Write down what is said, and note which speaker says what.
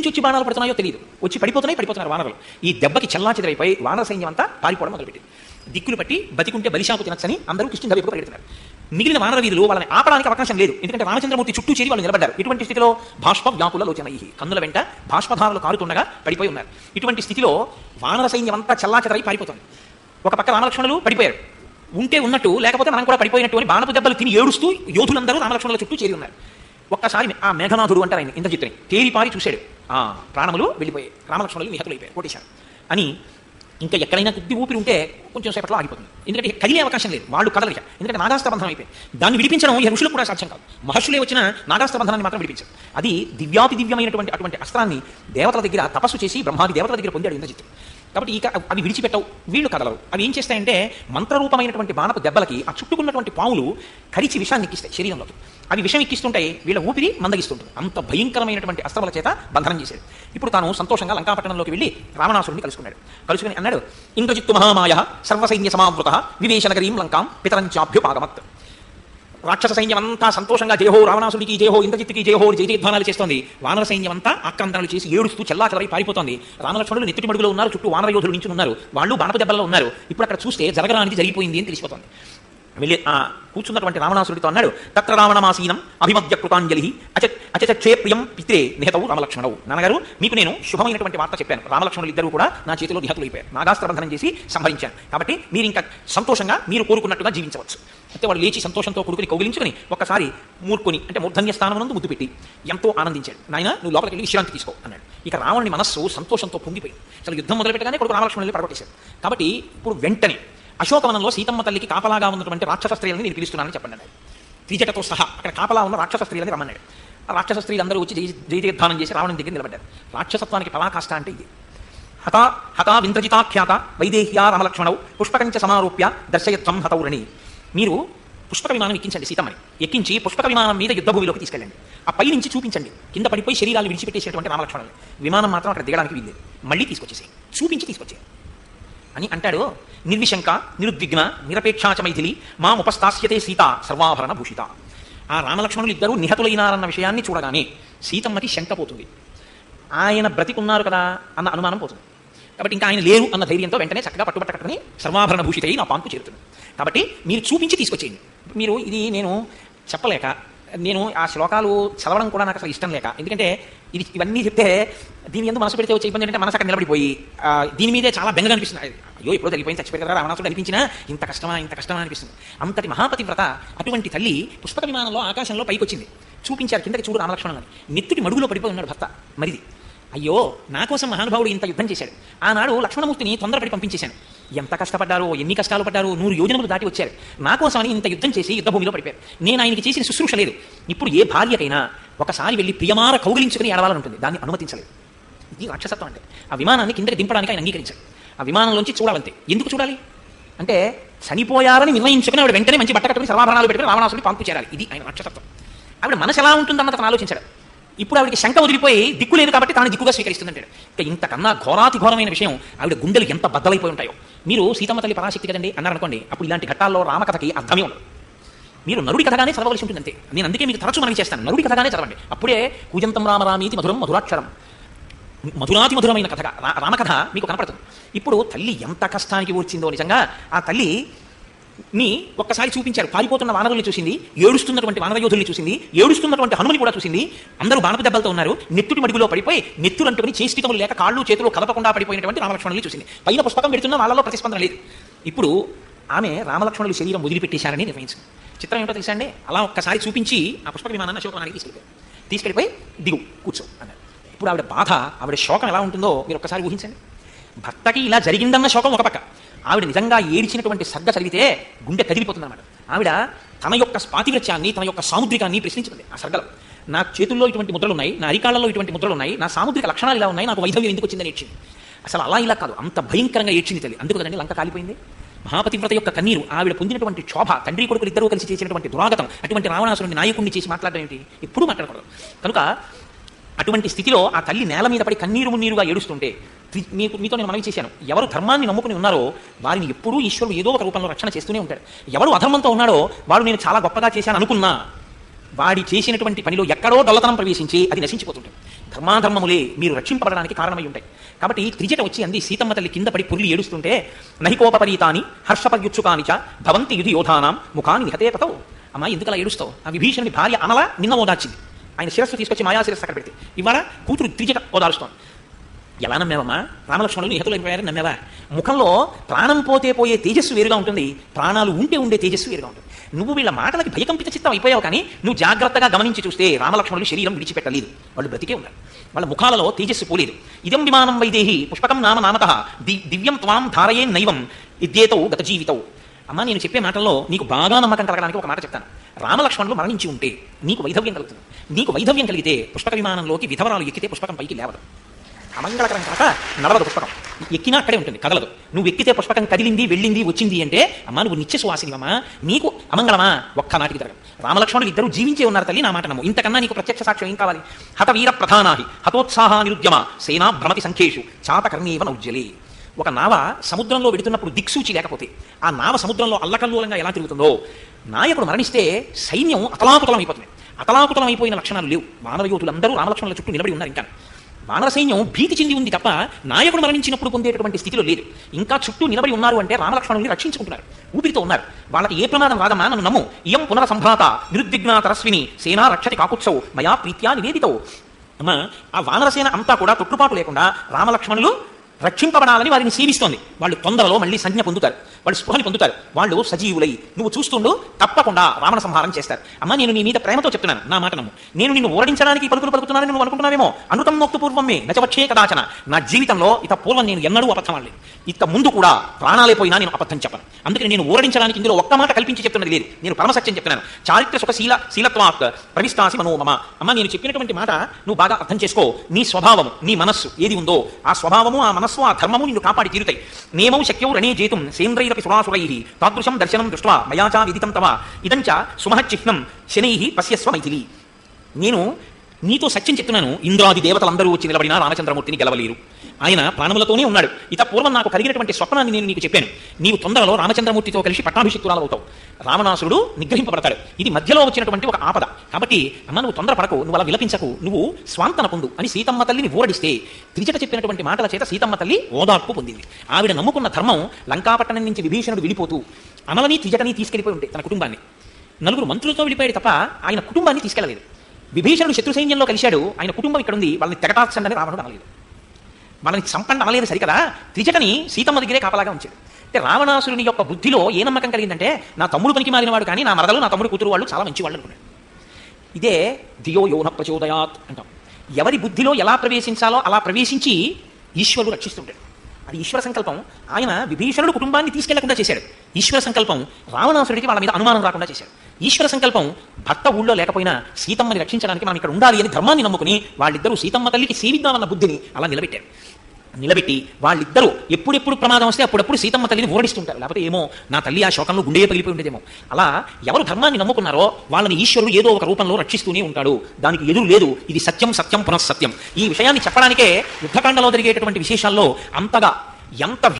Speaker 1: నుంచి వచ్చి బాణాలు పడుతున్నాయో తెలియదు వచ్చి పడిపోతున్నాయి పడిపోతున్నారు వానరులు. ఈ దెబ్బకి చల్లా చెదిరైపోయి వానర సైన్యం అంతా పారిపోవడం మొదలుపెట్టింది. దిక్కులు పట్టి బతికుంటే బలిశాపు తినచ్చని అందరూ కృష్ణ వైపు పరిగెడుతున్నారు. మిగిలిన వానర వీధులు వాళ్ళని ఆపడానికి అవకాశం లేదు. ఎందుకంటే రామచంద్రమూర్తి చుట్టూ చేరి వాళ్ళు నిలబడ్డారు. ఇటువంటి స్థితిలో బాష్ప వ్యాకుల లోచన కన్నుల వెంట బాష్పధారాలు కారుతుండగా పడిపోయి ఉన్నారు. ఇటువంటి స్థితిలో వానర సైన్యం అంతా చల్లా చెదరై పారిపోతుంది. ఒక పక్క రామలక్ష్మణులు పడిపోయారు. ఉంటే ఉన్నట్టు లేకపోతే మనం కూడా పడిపోయినట్టు అని బాణపు దెబ్బలు తిని ఏడుస్తూ యోధులందరూ రామలక్ష్మణుల చుట్టూ చేరి ఉన్నారు. ఒక్కసారి ఆ మేఘనాథుడు అంటారు ఆయన ఇంద్రజిత్తుని. తేరిపారి చూశాడు. ఆ ప్రాణములు వెళ్ళిపోయాయి రామలక్ష్మణులు నిహతులైపోయారు కోటేశారు. అని ఇంకా ఎక్కడైనా కొద్ది ఊపిరి ఉంటే కొంచెం సేపట్లో ఆగిపోతుంది. ఎందుకంటే కదిలే అవకాశం లేదు వాళ్ళు కదలిక. ఎందుకంటే నాగాస్త బంధనం అయిపోయింది. దాన్ని విడిపించడం ఈ ఋషులు కూడా సాధ్యం కాదు. మహర్షులే వచ్చిన నాగాస్త బంధనాన్ని మాత్రం విడిపించారు. అది దివ్యాతి దివ్యమైనటువంటి అటువంటి అస్త్రాన్ని దేవతల దగ్గర తపస్సు చేసి బ్రహ్మాది దేవతల దగ్గర పొందాడు ఇంద్రజిత్తు. కాబట్టి ఇక అవి విడిచిపెట్టవు వీళ్ళు కదలవు. అవి ఏం చేస్తాయంటే మంత్రరూపమైనటువంటి బాణపు దెబ్బలకి ఆ చుట్టుకున్నటువంటి పాములు కరిచి విషాన్ని ఎక్కిస్తాయి శరీరంలోకి. అవి విషం ఎక్కిస్తుంటాయి వీళ్ళ ఊపిరి మందగిస్తుంటుంది. అంత భయంకరమైనటువంటి అస్త్రముల చేత బంధనం చేశాడు ఇప్పుడు తాను సంతోషంగా లంకాపట్టణంలోకి వెళ్ళి రావణాసురుడిని కలుసుకున్నాడు. కలుసుకుని అన్నాడు ఇంద్రజిత్తు మహామాయ సర్వసైన్య సమావృత వివేశనగరీం లంకాం పితరంచాభ్యుపాగమత్. రాక్షస సైన్యం అంతా సంతోషంగా జయహో రావణాసుడికి జయహో ఇంద్రజిత్తుకి జయహో జయజయధ్వానాలు చేస్తోంది. వానర సైన్యం అంతా ఆక్రందనలు చేసి ఏడుస్తూ చెల్లా చెలవై పారిపోతుంది. రామలక్ష్మణులు నెత్తిటి మడుగులో ఉన్నారు చుట్టూ వానర యోధులు నుంచి ఉన్నారు. వాళ్ళు బాణప దెబ్బల్లో ఉన్నారు. ఇప్పుడు అక్కడ చూస్తే జరగరానికి జరిగిపోయింది అని తెలిసిపోతుంది. వెళ్ళి కూర్చున్నటువంటి రావణాసుడితో అన్నాడు తత్ర రావణమాసీనం అభిమద్య కృతాంజలి. అచ అచచే ప్రియం పిత్రే నిహతవు రామలక్ష్మణవు నాన్నగారు మీకు నేను శుభమైనటువంటి వార్త చెప్పాను. రామలక్ష్మణులు ఇద్దరు కూడా నా చేతిలో నిహతులు అయిపోయారు. నాగాస్త్రబంధనం చేసి సంహరించాను. కాబట్టి మీరు ఇంకా సంతోషంగా మీరు కోరుకున్నట్టుగా జీవించవచ్చు. అయితే వాడు లేచి సంతోషంతో కొడుకుని కౌగిలించుకుని ఒకసారి మూర్కొని అంటే మూర్ధన్య స్థానం ముద్దు పెట్టి ఎంతో ఆనందించాడు. నాయన నువ్వు లోపలికి వెళ్ళి విశ్రాంతి తీసుకో అన్నాడు. ఇక రావణుని మనస్సు సంతోషంతో పొంగిపోయింది. అసలు యుద్ధం మొదలు పెట్టగానే కొడుకు రామలక్ష్మణులు పడగొట్టేశాడు. కాబట్టి ఇప్పుడు వెంటనే అశోకవనంలో సీతమ్మ తల్లికి కాపలాగా ఉన్నటువంటి రాక్షస స్త్రీలని నేను పిలుస్తున్నానని చెప్పండి. త్రిజటతో సహా అక్కడ కాపలా ఉన్న రాక్షస స్త్రీలని రమ్మన్నాడు. ఆ రాక్షస స్త్రీలందరూ వచ్చి జయ జయతీర్థానం చేసి రావణం దగ్గర నిలబడ్డారు. రాక్షసత్వానికి పరాకాష్ట అంటే ఇది. హతా హతా వింద్రజితాఖ్యాత వైదేహ్యా రామలక్ష్మణవు పుష్పకంచ సమారూప్య దర్శయత్వం హతౌరణి మీరు పుష్పక విమానం ఎక్కించండి సీతమ్మని. ఎక్కించి పుష్పక విమానం మీద యుద్ధభూమిలోకి తీసుకెళ్ళండి. ఆ పై నుంచి చూపించండి. కింద పడిపోయి శరీరాలు విడిచిపెట్టేసేటువంటి రామలక్ష్మణులు విమానం మాత్రం అక్కడ దిగడానికి వీల్లేదు. మళ్ళీ తీసుకొచ్చేసి చూపించి తీసుకొచ్చే అని అంటాడు. నిర్విశంక నిరుద్విగ్న నిరపేక్షాచ మైథిలి మా ఉపస్థాస్యతే సీత సర్వాభరణ భూషిత. ఆ రామలక్ష్మణులు ఇద్దరూ నిహతులైనారన్న విషయాన్ని చూడగానే సీతమ్మకి శంక పోతుంది. ఆయన బ్రతికున్నారు కదా అన్న అనుమానం పోతుంది. కాబట్టి ఇంకా ఆయన లేరు అన్న ధైర్యంతో వెంటనే చక్కగా పట్టుబట్టకట్టుకుని సర్వాభరణ భూషితై నా పాంకు చేరుతుంది. కాబట్టి మీరు చూపించి తీసుకొచ్చేయండి. మీరు ఇది నేను చెప్పలేక నేను ఆ శ్లోకాలు చదవడం కూడా నాకు అసలు ఇష్టం లేక. ఎందుకంటే ఇది ఇవన్నీ చెప్తే దీని ఎందుకు మనసు పెడితే వచ్చే ఇబ్బంది ఏంటంటే మనసు అక్కడ నిలబడిపోయి ఆ, దీని మీదే చాలా బెంగగా అనిపిస్తుంది. అయ్యో ఇప్పుడు జరిగిపోయింది చచ్చిపోయి కదా రావణాసుడు అనిపించినా ఇంత కష్టమా ఇంత కష్టమా అనిపిస్తుంది. అంతటి మహాపతివ్రత అటువంటి తల్లి పుష్పక విమానంలో ఆకాశంలో పైకి వచ్చింది చూపించారు కిందకి చూడు రామలక్ష్మణులని నెత్తుటి మడుగులో పడిపోయి ఉన్నాడు భర్త మరిది. అయ్యో నా కోసం మహానుభావుడు ఇంత యుద్ధం చేశాడు. ఆనాడు లక్ష్మణమూర్తిని తొందరపడి పంపించేశాను. ఎంత కష్టపడ్డారో ఎన్ని కష్టాలు పడ్డారో నూరు యోజనములు దాటి వచ్చారు. నా కోసమని ఇంత యుద్ధం చేసి యుద్ధభూమిలో పడిపోయారు. నేను ఆయనకి చేసిన శుశ్రూష లేదు. ఇప్పుడు ఏ భార్యకైనా ఒకసారి వెళ్ళి ప్రియమార కౌగిలించుకుని ఏడవాలని ఉంటుంది దాన్ని అనుమతించలేదు. ఇది రాక్షసత్వం అంటే. ఆ విమానాన్ని కిందకి దింపడానికి ఆయన అంగీకరించాడు ఆ విమానంలోంచి చూడాలంతే. ఎందుకు చూడాలి? అంటే చనిపోయారని నిర్ణయించుకుని ఆవిడ వెంటనే మంచి బట్ట కట్టుకుని సర్వాభరణాలు పెట్టుకుని రావణాసుని పంపు చేరాలి. ఇది ఆయన రాక్షసత్వం. ఆవిడ మనసు ఎలా ఉంటుందన్నది తను ఆలోచించాడు. ఇప్పుడు ఆవిడకి శంక వదిలిపోయి దిక్కు లేదు కాబట్టి తాను దిక్కుగా స్వీకరిస్తుందంటాడు. ఇంకా ఇంతకన్నా ఘోరాతి ఘోరమైన విషయం ఆవిడ గుండెలు ఎంత బద్దలైపోయి ఉంటాయో. మీరు సీతమ్మ తల్లి పరాశక్తి కదండి అన్నారనుకోండి అప్పుడు ఇలాంటి ఘట్టాల్లో రామకథకి అర్థమే ఉండదు. మీరు నరుడి కథగానే చదవలసి ఉంటుంది అంతే నేను అందుకే మీకు తరచు మనవి చేస్తాను. నరుడి కథగానే చదవండి. అప్పుడే కూజంతం రామరామీతి మధురం మధురాక్షరం. మధురాతి మధురమైన కథగా రామకథ మీకు కనపడుతుంది. ఇప్పుడు తల్లి ఎంత కష్టానికి వచ్చిందో నిజంగా ఆ తల్లి ని ఒక్కసారి చూపించారు. పారిపోతున్న వానరుల్ని చూసింది ఏడుస్తున్నటువంటి వానరయోధుల్ని చూసింది ఏడుస్తున్నటువంటి హనుమని కూడా చూసింది. అందరూ బాణపు దెబ్బలతో ఉన్నారు. నెత్తుడి మడుగులో పడిపోయి నెత్తులు అంటుకుని చేష్టితములు లేక కాళ్ళు చేతులు కదపకుండా పడిపోయినటువంటి రామలక్ష్మణుల్ని చూసింది. పైన పుస్తకం పెడుతున్న వాళ్ళలో ప్రతిస్పందన లేదు. ఇప్పుడు ఆమె రామలక్ష్మణులు శరీరం వదిలిపెట్టేశారని నిర్ణయించింది. చిత్రం ఏంటో తెలుసా అండి? అలా ఒక్కసారి చూపించి ఆ పుష్పక విమానాన్ని అశోకవనానికి తీసుకెళ్ళిపోయి తీసుకెళ్ళిపోయి దిగు కూర్చో అన్నారు ఇప్పుడు ఆవిడ బాధ ఆవిడ శోకం ఎలా ఉంటుందో మీరు ఒక్కసారి ఊహించండి. భర్తకి ఇలా జరిగిందన్న శోకం ఒక పక్క. ఆవిడ నిజంగా ఏడ్చినటువంటి సర్గ చదివితే గుండె కదిలిపోతుందన్నమాట. ఆవిడ తన యొక్క స్పాతివృత్యాన్ని తన యొక్క సాముద్రికాన్ని ప్రశ్నించుకుంది ఆ సర్గలో. నా చేతుల్లో ఇటువంటి ముద్రలు ఉన్నాయి నా అరికాళ్ళలో ఇటువంటి ముద్రలు ఉన్నాయి నా సాముద్రిక లక్షణాలు ఇలా ఉన్నాయి నాకు వైధవ్యం ఎందుకు వచ్చిందని ఏడ్చింది. అసలు అలా ఇలా కాదు అంత భయంకరంగా ఏడ్చింది తల్లి. అందుకు కదండి లంక కాలిపోయింది? మహాపతివ్రత యొక్క కన్నీరు ఆవిడ పొందినటువంటి శోభ తండ్రి కొడుకులు ఇద్దరూ కలిసి చేసినటువంటి దురాగతం అటువంటి రావణాసురుని నాయకుడిని చేసి మాట్లాడడం ఏంటి ఎప్పుడు మాట్లాడకూడదు. కనుక అటువంటి స్థితిలో ఆ తల్లి నేల మీద పడి కన్నీరు మున్నీరుగా ఏడుస్తుంటే మీకు మీతో నేను మనవి చేశాను. ఎవరు ధర్మాన్ని నమ్ముకుని ఉన్నారో వారిని ఎప్పుడూ ఈశ్వరుడు ఏదో ఒక రూపంలో రక్షణ చేస్తూనే ఉంటాడు. ఎవరు అధర్మంతో ఉన్నాడో వాడు నేను చాలా గొప్పగా చేశాను అనుకున్నా వాడి చేసినటువంటి పనిలో ఎక్కడో డొల్లతనం ప్రవేశించి అది నశించిపోతుంటాయి ధర్మాధర్మములే మీరు రక్షింపబడడానికి కారణమై ఉంటాయి. కాబట్టి త్రిజట వచ్చి అంది సీతమ్మ తల్లి కింద పడి పుర్లి ఏడుస్తుంటే నహికోపరీతాని హర్షపర్యుత్సుకాని చ భవంతి యుధి యోధానాం ముఖాన్ని నిహతే తతో. అమ్మా ఎందుకలా ఏడుస్తావు? ఆ విభీషణుడి భార్య అనల నిన్న ఓదార్చింది ఆయన శిరస్సు తీసుకొచ్చి మాయా శిరస్సు అక్కడ పెడితే. ఇవాళ కూతురు త్రిజట ఓదారుస్తోంది. ఎలా నమ్మేవమ్మా? రామలక్ష్మణులు నిహతులైపోయారని నమ్మేవా? ముఖంలో ప్రాణం పోతే పోయే తేజస్సు వేరుగా ఉంటుంది. ప్రాణాలు ఉంటే ఉండే తేజస్సు వేరుగా ఉంటుంది. నువ్వు వీళ్ళ మాటలకి భయకంపిత చిత్తం అయిపోయావు కానీ నువ్వు జాగ్రత్తగా గమనించి చూస్తే రామలక్ష్మణులు శరీరం విడిచిపెట్టలేదు. వాళ్ళు బ్రతికే ఉన్నారు. వాళ్ళ ముఖాలలో తేజస్సు పోలేదు. ఇదం విమానం వైదేహి పుష్పకం నామ నామత ది దివ్యం త్వాం ధారయే నైవం ఇద్యేతౌ గత జీవితవు అమ్మా నేను చెప్పే మాటల్లో నీకు బాగా నమ్మకం కలగడానికి ఒక మాట చెప్తాను. రామలక్ష్మణులు మరణించి ఉంటే నీకు వైధవ్యం కలుగుతుంది. నీకు వైధవ్యం కలిగితే పుష్పక విమానంలోకి విధవరాలు ఎక్కితే పుష్పకం పైకి లేవదు. అమంగళకరం కాక నడవదు పుష్పకం. ఎక్కినా అక్కడే ఉంటుంది కదలదు. నువ్వు ఎక్కితే పుష్పకం కదిలింది వెళ్ళింది వచ్చింది అంటే అమ్మా నువ్వు నిత్య సువాసినివమ్మా. నీకు అమంగళమా? ఒక్క నాటికి జరగదు. రామలక్ష్మణులు ఇద్దరు జీవించే ఉన్నారు తల్లి నా మాట నమ్ము. ఇంతకన్నా నీకు ప్రత్యక్ష సాక్ష్యం ఏం కావాలి? హత వీర ప్రధానాహి హతోత్సాహ నిరుద్యమ సేనా భ్రమతి సంఖ్యేషు చాతకర్ణీవ నౌజ్జలి ఒక నావ సముద్రంలో వెడుతున్నప్పుడు దిక్సూచి లేకపోతే ఆ నావ సముద్రంలో అల్లకల్లోలంగా ఎలా తిరుగుతుందో? నాయకుడు మరణిస్తే సైన్యం అతలాకుతలం అయిపోతుంది అతలాకుతలం అయిపోయిన లక్షణాలు లేవు. మానవ యోధులందరూ రామలక్ష్మణుల చుట్టూ నిలబడి ఉన్నారు ఇంకా. వానర సైన్యం భీతి చెంది ఉంది తప్ప నాయకుడు మరణించినప్పుడు పొందేటటువంటి స్థితిలో లేదు. ఇంకా చుట్టూ నిలబడి ఉన్నారు అంటే రామలక్ష్మణుల్ని రక్షించుకుంటున్నారు. ఊపిరితో ఉన్నారు. వాళ్ళకి ఏ ప్రమాదం రాదమ్మా నన్ను నమ్ము. ఇయం పునరసంభాత నిరుద్విగ్న తరస్విని సేనా రక్షతి కాకుత్సవు మయా ప్రీత్యా నివేదితవు. అమ్మా ఆ వానరసేన అంతా కూడా తొట్టుపాటు లేకుండా రామలక్ష్మణులు రక్షింపబడాలని వారిని సేవిస్తోంది వాళ్ళు తొందరలో మళ్ళీ సంజ్ఞ పొందుతారు. వాళ్ళు స్పృహని పొందుతారు. వాళ్ళు సజీవులై. నువ్వు చూస్తుండు తప్పకుండా రావణ సంహారం చేస్తారు. అమ్మా నేను నీ మీద ప్రేమతో చెప్తున్నాను. నా మాట నమ్ము. నేను నిన్ను ఓడించడానికి పలుకులు పలుకుతున్నానని నువ్వు అనుకుంటున్నావేమో? అనుతం నొక్కు పూర్వమే నచవచ్చే కదాచన. నా జీవితంలో ఇత పూర్వం నేను ఎన్నడూ అబద్ధం ఆడలేదు ఇక ముందు కూడా ప్రాణాలే పోయినా నేను అబద్ధం చెప్పను. అందుకని నేను ఓడించడానికి ఇందులో ఒక్క మాట కల్పించి చెప్తున్నది లేదు. నేను పరమసత్యం చెప్తున్నాను. చారిత్ర సుఖశీల శీలత్వాత్ ప్రవిష్టాసి మనోమమ అమ్మ నేను చెప్పినటువంటి మాట నువ్వు బాగా అర్థం చేసుకో. నీ స్వభావం నీ మనస్సు ఏది ఉందో ఆ స్వభావము ఆ మనస్సు ఆ ధర్మము నిన్ను కాపాడి తీరుతాయి. నేమౌ శక్యౌ రణే జేతుం. సేంద్రైరపి సురాసురై. తాదృశం దర్శనం దృష్ట్వా మయాచా విదితం తవ. ఇదంచ సుమహచిహ్నం శనై పశ్యస్వ మైథిలి. నేను నీతో సత్యం చెప్తున్నాను. ఇంద్రాది దేవతలందరూ వచ్చి నిలబడినా రామచంద్రమూర్తిని గెలవలేరు. ఆయన ప్రాణములతోనే ఉన్నాడు. ఇత పూర్వం నాకు కలిగినటువంటి స్వప్నాన్ని నేను నీకు చెప్పాను. నీవు తొందరలో రామచంద్రమూర్తితో కలిసి పట్టాభిషిక్తురాలు అవుతావు. రావణాసురుడు నిగ్రహింపబడతాడు. ఇది మధ్యలో వచ్చినటువంటి ఒక ఆపద. కాబట్టి అమ్మ నువ్వు తొందరపడకు. నువ్వు అలా విలపించకు. నువ్వు స్వాంతన పొందు అని సీతమ్మ తల్లిని ఊరడిస్తే త్రిజట చెప్పినటువంటి మాటల చేత సీతమ్మ తల్లి ఓదార్పు పొందింది. ఆవిడ నమ్ముకున్న ధర్మం లంకాపట్టణం నుంచి విభీషణుడు విడిపోతూ అమలని త్రిజటని తీసుకెళ్ళిపోయి ఉంటే తన కుటుంబాన్ని. నలుగురు మంత్రులతో వెళ్ళిపోయాడు తప్ప ఆయన కుటుంబాన్ని తీసుకెళ్ళలేదు. విభీషణుడు శత్రు సైన్యంలో కలిశాడు. ఆయన కుటుంబం ఇక్కడ ఉంది వాళ్ళని తెగటాచండి అని రావణుడు అనలేదు. వాళ్ళని సంపన్న అనలేదు సరికదా? త్రిజటని సీతమ్మ దగ్గరే కాపలాగా ఉంచాడు. అంటే రావణాసురుని యొక్క బుద్ధిలో ఏ నమ్మకం కలిగిందంటే నా తమ్ముడు పనికి మారినవాడు కానీ నా మరదలు నా తమ్ముడు కూతురు వాళ్ళు చాలా మంచి వాళ్ళు అనుకున్నాడు. ఇదే ధియో యోన ప్రచోదయాత్ అంటాం. ఎవరి బుద్ధిలో ఎలా ప్రవేశించాలో అలా ప్రవేశించి ఈశ్వరుడు రక్షిస్తుంటాడు. అది ఈశ్వర సంకల్పం. ఆయన విభీషణుడు కుటుంబాన్ని తీసుకెళ్ళకుండా చేశాడు. ఈశ్వర సంకల్పం రావణాసురుడికి వాళ్ళ మీద అనుమానం రాకుండా చేశాడు. ఈశ్వర సంకల్పం భర్త ఊళ్ళో లేకపోయినా సీతమ్మని రక్షించడానికి మనం ఇక్కడ ఉండాలి అని ధర్మాన్ని నమ్ముకుని వాళ్ళిద్దరూ సీతమ్మ తల్లికి సేవిద్దామన్న బుద్ధిని అలా నిలబెట్టారు. నిలబెట్టి వాళ్ళిద్దరూ ఎప్పుడెప్పుడు ప్రమాదం వస్తే అప్పుడప్పుడు సీతమ్మ తల్లిని ఓడిస్తుంటారు లేకపోతే ఏమో నా తల్లి ఆ శోకంలో గుండె పగిలిపోయి ఉండేదేమో. అలా ఎవరు ధర్మాన్ని నమ్ముకున్నారో వాళ్ళని ఈశ్వరుడు ఏదో ఒక రూపంలో రక్షిస్తూనే ఉంటాడు. దానికి ఎదురు లేదు. ఇది సత్యం సత్యం పునఃసత్యం. ఈ విషయాన్ని చెప్పడానికే యుద్ధకాండలో జరిగేటటువంటి విశేషాల్లో అంతగా ఎంత